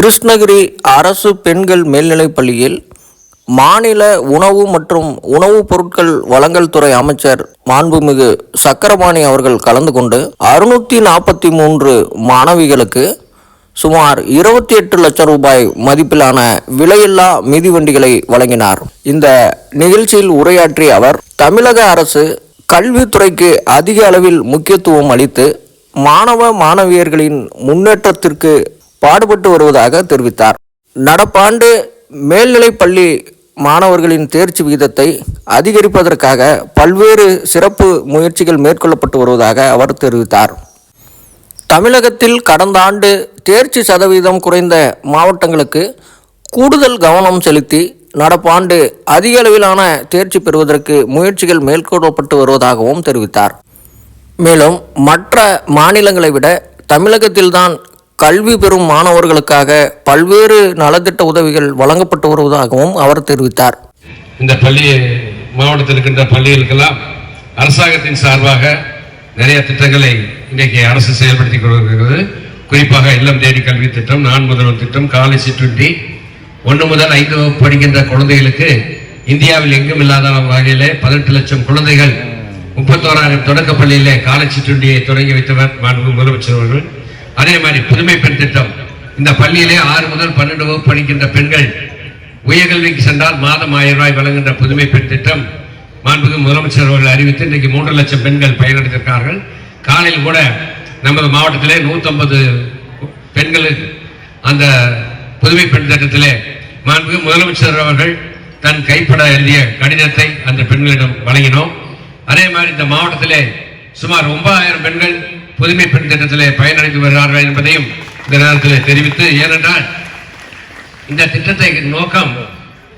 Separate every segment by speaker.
Speaker 1: கிருஷ்ணகிரி அரசு பெண்கள் மேல்நிலைப் பள்ளியில் மாநில உணவு மற்றும் உணவுப் பொருட்கள் வழங்கல் துறை அமைச்சர் மாண்புமிகு சக்கரபாணி அவர்கள் கலந்து கொண்டு அறுநூற்றி நாற்பத்தி மூன்று மாணவிகளுக்கு சுமார் இருபத்தி எட்டு லட்சம் ரூபாய் மதிப்பிலான விலையில்லா மிதிவண்டிகளை வழங்கினார். இந்த நிகழ்ச்சியில் உரையாற்றிய அவர் தமிழக அரசு கல்வித்துறைக்கு அதிக அளவில் முக்கியத்துவம் அளித்து மாணவ மாணவியர்களின் முன்னேற்றத்திற்கு பாடுபட்டு வருவதாக தெரிவித்தார். நடப்பாண்டு மேல்நிலைப் பள்ளி மாணவர்களின் தேர்ச்சி விகிதத்தை அதிகரிப்பதற்காக பல்வேறு சிறப்பு முயற்சிகள் மேற்கொள்ளப்பட்டு வருவதாக அவர் தெரிவித்தார். தமிழகத்தில் கடந்த ஆண்டு தேர்ச்சி சதவீதம் குறைந்த மாவட்டங்களுக்கு கூடுதல் கவனம் செலுத்தி நடப்பாண்டு அதிக அளவிலான தேர்ச்சி பெறுவதற்கு முயற்சிகள் மேற்கொள்ளப்பட்டு வருவதாகவும் தெரிவித்தார். மேலும் மற்ற மாநிலங்களை விட தமிழகத்தில்தான் கல்வி பெறும் மாணவர்களுக்காக பல்வேறு நலத்திட்ட உதவிகள் வழங்கப்பட்டு வருவதாகவும் அவர் தெரிவித்தார்.
Speaker 2: இந்த பள்ளி மாவட்டத்தில் இருக்கின்ற பள்ளிகளுக்கெல்லாம் அரசாங்கத்தின் சார்பாக நிறைய திட்டங்களை இன்றைக்கு அரசு செயல்படுத்தி கொண்டிருக்கிறது. குறிப்பாக இல்லம் தேடி கல்வி திட்டம் நான் முதல்வர் திட்டம் காலை சிற்றுண்டி ஒன்று முதல் ஐந்து வகுப்பு படிக்கின்ற குழந்தைகளுக்கு இந்தியாவில் எங்கும் இல்லாத வகையிலே பதினெட்டு லட்சம் குழந்தைகள் முப்பத்தோராயிரம் தொடக்க பள்ளியிலே காலை சிற்றுண்டியை தொடங்கி வைத்தவர் மாண்பு முதலமைச்சர் அவர்கள். அதே மாதிரி புதுமை பெண் திட்டம். இந்த பள்ளியிலே ஆறு முதல் பன்னெண்டு வகுப்பு படிக்கின்ற பெண்கள் உயர்கல்விக்கு சென்றால் மாதம் ஆயிரம் ரூபாய் வழங்குகின்ற புதுமை பெண் திட்டம் மாண்புக்கு முதலமைச்சர் அவர்கள் அறிவித்து இன்றைக்கு மூன்று லட்சம் பெண்கள் பயனடைந்திருக்கிறார்கள். காலையில் கூட நமது மாவட்டத்திலே 150 பெண்களுக்கு அந்த புதுமை பெண் திட்டத்திலே மாண்புக்கு முதலமைச்சர் அவர்கள் தன் கைப்பட எழுதிய கடிதத்தை அந்த பெண்களிடம் வழங்கினோம். அதே மாதிரி இந்த மாவட்டத்திலே சுமார் ஒன்பதாயிரம் பெண்கள் புதுமை பெண் திட்டத்திலே பயனடைந்து வருகிறார்கள் என்பதையும் இந்த நேரத்தில் தெரிவித்து ஏனென்றால் இந்த திட்டத்தை நோக்கம்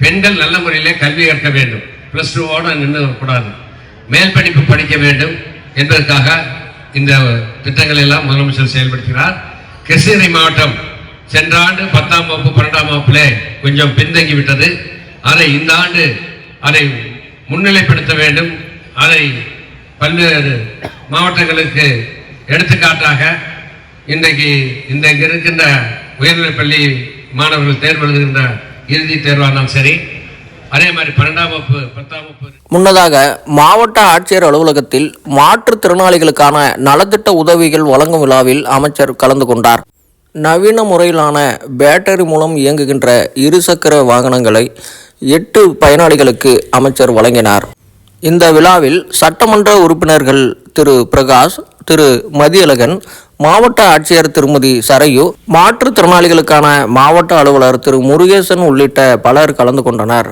Speaker 2: பெண்கள் நல்ல முறையிலே கல்வி கற்க வேண்டும். பிளஸ் டூவோடு நின்று கூடாது. மேல் படிப்பு படிக்க வேண்டும் என்பதற்காக இந்த திட்டங்களை எல்லாம் முதலமைச்சர் செயல்படுத்துகிறார் கிருஷ்ணகிரி மாவட்டம் சென்ற ஆண்டு பத்தாம் வகுப்பு பன்னெண்டாம் வகுப்பிலே கொஞ்சம் பின்தங்கி விட்டது. அதை இந்த ஆண்டு அதை முன்னிலைப்படுத்த வேண்டும். அதை பல்வேறு மாவட்டங்களுக்கு எடுத்துக்காட்டாக இன்றைக்கு இந்த இங்கே இருக்கின்ற உயர்நிலைப் பள்ளி மாணவர்கள் தேர்வு எழுதுகின்ற இறுதி தேர்வானாலும் சரி அதே மாதிரி பன்னெண்டாம் வகுப்பு பத்தாம் வகுப்பு
Speaker 1: முன்னதாக மாவட்ட ஆட்சியர் அலுவலகத்தில் மாற்றுத்திறனாளிகளுக்கான நலத்திட்ட உதவிகள் வழங்கும் விழாவில் அமைச்சர் கலந்து கொண்டார். நவீன முறையிலான பேட்டரி மூலம் இயங்குகின்ற இருசக்கர வாகனங்களை எட்டு பயனாளிகளுக்கு அமைச்சர் வழங்கினார். இந்த விழாவில் சட்டமன்ற உறுப்பினர்கள் திரு பிரகாஷ் திரு மதியழகன் மாவட்ட ஆட்சியர் திருமதி சரையு மாற்றுத்திறனாளிகளுக்கான மாவட்ட அலுவலர் திரு முருகேசன் உள்ளிட்ட பலர் கலந்து கொண்டனர்.